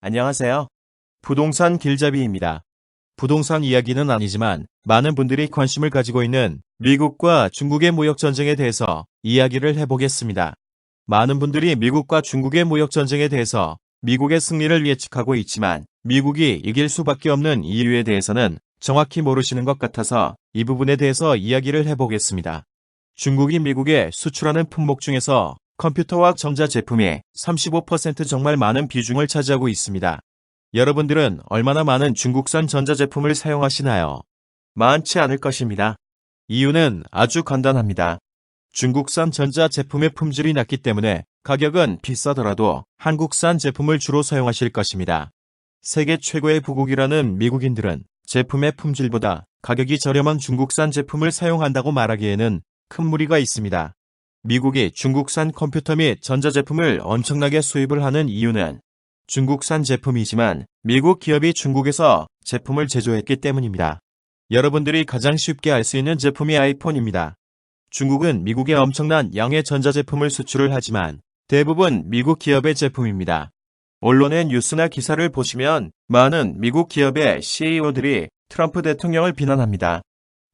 안녕하세요. 부동산 길잡이입니다. 부동산 이야기는 아니지만 많은 분들이 관심을 가지고 있는 미국과 중국의 무역 전쟁에 대해서 이야기를 해보겠습니다. 많은 분들이 미국과 중국의 무역 전쟁에 대해서 미국의 승리를 예측하고 있지만 미국이 이길 수밖에 없는 이유에 대해서는 정확히 모르시는 것 같아서 이 부분에 대해서 이야기를 해보겠습니다. 중국이 미국에 수출하는 품목 중에서 컴퓨터와 전자제품이 35% 정말 많은 비중을 차지하고 있습니다. 여러분들은 얼마나 많은 중국산 전자제품을 사용하시나요? 많지 않을 것입니다. 이유는 아주 간단합니다. 중국산 전자제품의 품질이 낮기 때문에 가격은 비싸더라도 한국산 제품을 주로 사용하실 것입니다. 세계 최고의 부국이라는 미국인들은 제품의 품질보다 가격이 저렴한 중국산 제품을 사용한다고 말하기에는 큰 무리가 있습니다. 미국이 중국산 컴퓨터 및 전자제품을 엄청나게 수입을 하는 이유는 중국산 제품이지만 미국 기업이 중국에서 제품을 제조했기 때문입니다. 여러분들이 가장 쉽게 알 수 있는 제품이 아이폰입니다. 중국은 미국에 엄청난 양의 전자제품을 수출을 하지만 대부분 미국 기업의 제품입니다. 언론의 뉴스나 기사를 보시면 많은 미국 기업의 CEO들이 트럼프 대통령을 비난합니다.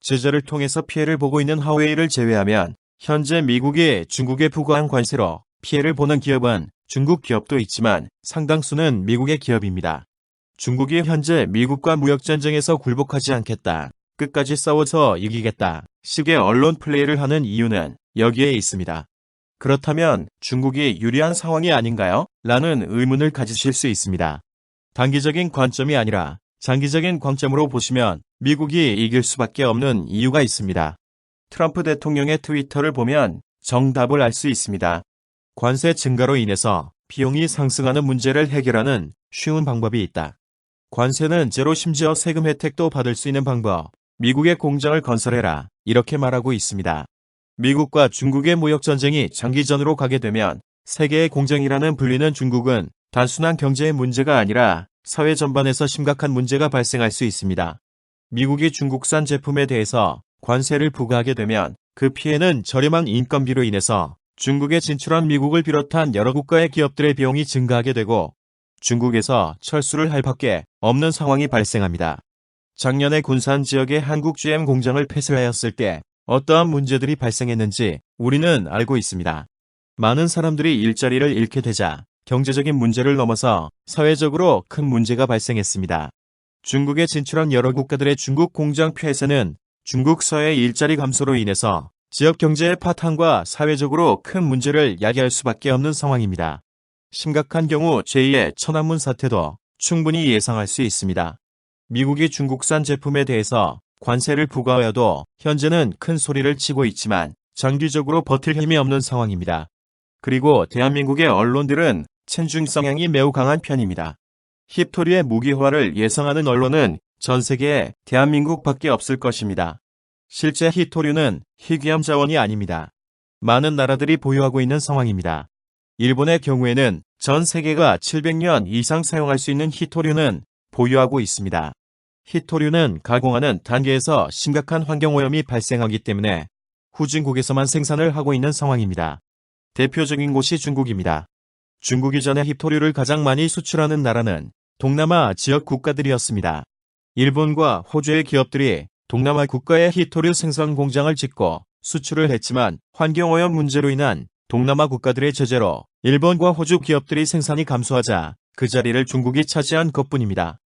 제재를 통해서 피해를 보고 있는 하웨이를 제외하면 현재 미국이 중국에 부과한 관세로 피해를 보는 기업은 중국 기업도 있지만 상당수는 미국의 기업입니다. 중국이 현재 미국과 무역전쟁에서 굴복하지 않겠다. 끝까지 싸워서 이기겠다. 식의 언론 플레이를 하는 이유는 여기에 있습니다. 그렇다면 중국이 유리한 상황이 아닌가요? 라는 의문을 가지실 수 있습니다. 단기적인 관점이 아니라 장기적인 관점으로 보시면 미국이 이길 수밖에 없는 이유가 있습니다. 트럼프 대통령의 트위터를 보면 정답을 알 수 있습니다. 관세 증가로 인해서 비용이 상승하는 문제를 해결하는 쉬운 방법이 있다. 관세는 제로 심지어 세금 혜택도 받을 수 있는 방법. 미국의 공장을 건설해라. 이렇게 말하고 있습니다. 미국과 중국의 무역 전쟁이 장기전으로 가게 되면 세계의 공장이라는 불리는 중국은 단순한 경제의 문제가 아니라 사회 전반에서 심각한 문제가 발생할 수 있습니다. 미국이 중국산 제품에 대해서 관세를 부과하게 되면 그 피해는 저렴한 인건비로 인해서 중국에 진출한 미국을 비롯한 여러 국가의 기업들의 비용이 증가하게 되고 중국에서 철수를 할 밖에 없는 상황이 발생합니다. 작년에 군산 지역의 한국 GM 공장을 폐쇄하였을 때 어떠한 문제들이 발생했는지 우리는 알고 있습니다. 많은 사람들이 일자리를 잃게 되자 경제적인 문제를 넘어서 사회적으로 큰 문제가 발생했습니다. 중국에 진출한 여러 국가들의 중국 공장 폐쇄는 중국 사회 일자리 감소로 인해서 지역 경제의 파탄과 사회적으로 큰 문제를 야기할 수밖에 없는 상황입니다. 심각한 경우 제2의 천안문 사태도 충분히 예상할 수 있습니다. 미국이 중국산 제품에 대해서 관세를 부과하여도 현재는 큰 소리를 치고 있지만 장기적으로 버틸 힘이 없는 상황입니다. 그리고 대한민국의 언론들은 친중 성향이 매우 강한 편입니다. 힙토리의 무기화를 예상하는 언론은 전 세계에 대한민국밖에 없을 것입니다. 실제 히토류는 희귀한 자원이 아닙니다. 많은 나라들이 보유하고 있는 상황입니다. 일본의 경우에는 전 세계가 700년 이상 사용할 수 있는 히토류는 보유하고 있습니다. 히토류는 가공하는 단계에서 심각한 환경오염이 발생하기 때문에 후진국에서만 생산을 하고 있는 상황입니다. 대표적인 곳이 중국입니다. 중국 이전에 히토류를 가장 많이 수출하는 나라는 동남아 지역 국가들이었습니다. 일본과 호주의 기업들이 동남아 국가의 히토류 생산 공장을 짓고 수출을 했지만 환경오염 문제로 인한 동남아 국가들의 제재로 일본과 호주 기업들이 생산이 감소하자 그 자리를 중국이 차지한 것뿐입니다.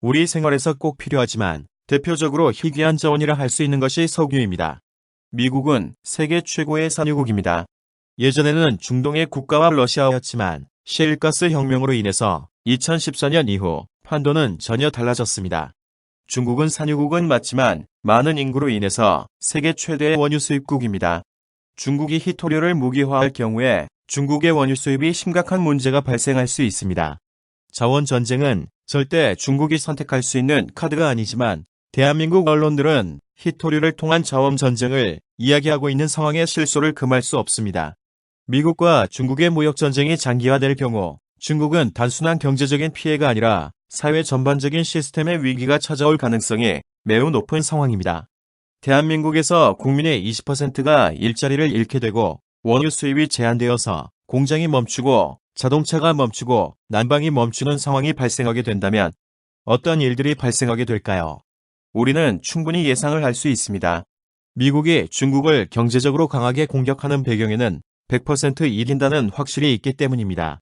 우리 생활에서 꼭 필요하지만 대표적으로 희귀한 자원이라 할 수 있는 것이 석유입니다. 미국은 세계 최고의 산유국입니다. 예전에는 중동의 국가와 러시아였지만 셰일가스 혁명으로 인해서 2014년 이후 판도는 전혀 달라졌습니다. 중국은 산유국은 맞지만 많은 인구로 인해서 세계 최대의 원유 수입국입니다. 중국이 히토류를 무기화할 경우에 중국의 원유 수입이 심각한 문제가 발생할 수 있습니다. 자원 전쟁은 절대 중국이 선택할 수 있는 카드가 아니지만 대한민국 언론들은 히토류를 통한 자원 전쟁을 이야기하고 있는 상황에 실소를 금할 수 없습니다. 미국과 중국의 무역 전쟁이 장기화될 경우 중국은 단순한 경제적인 피해가 아니라 사회 전반적인 시스템의 위기가 찾아올 가능성이 매우 높은 상황입니다. 대한민국에서 국민의 20%가 일자리를 잃게 되고 원유 수입이 제한되어서 공장이 멈추고 자동차가 멈추고 난방이 멈추는 상황이 발생하게 된다면 어떤 일들이 발생하게 될까요? 우리는 충분히 예상을 할 수 있습니다. 미국이 중국을 경제적으로 강하게 공격하는 배경에는 100% 이긴다는 확실히 있기 때문입니다.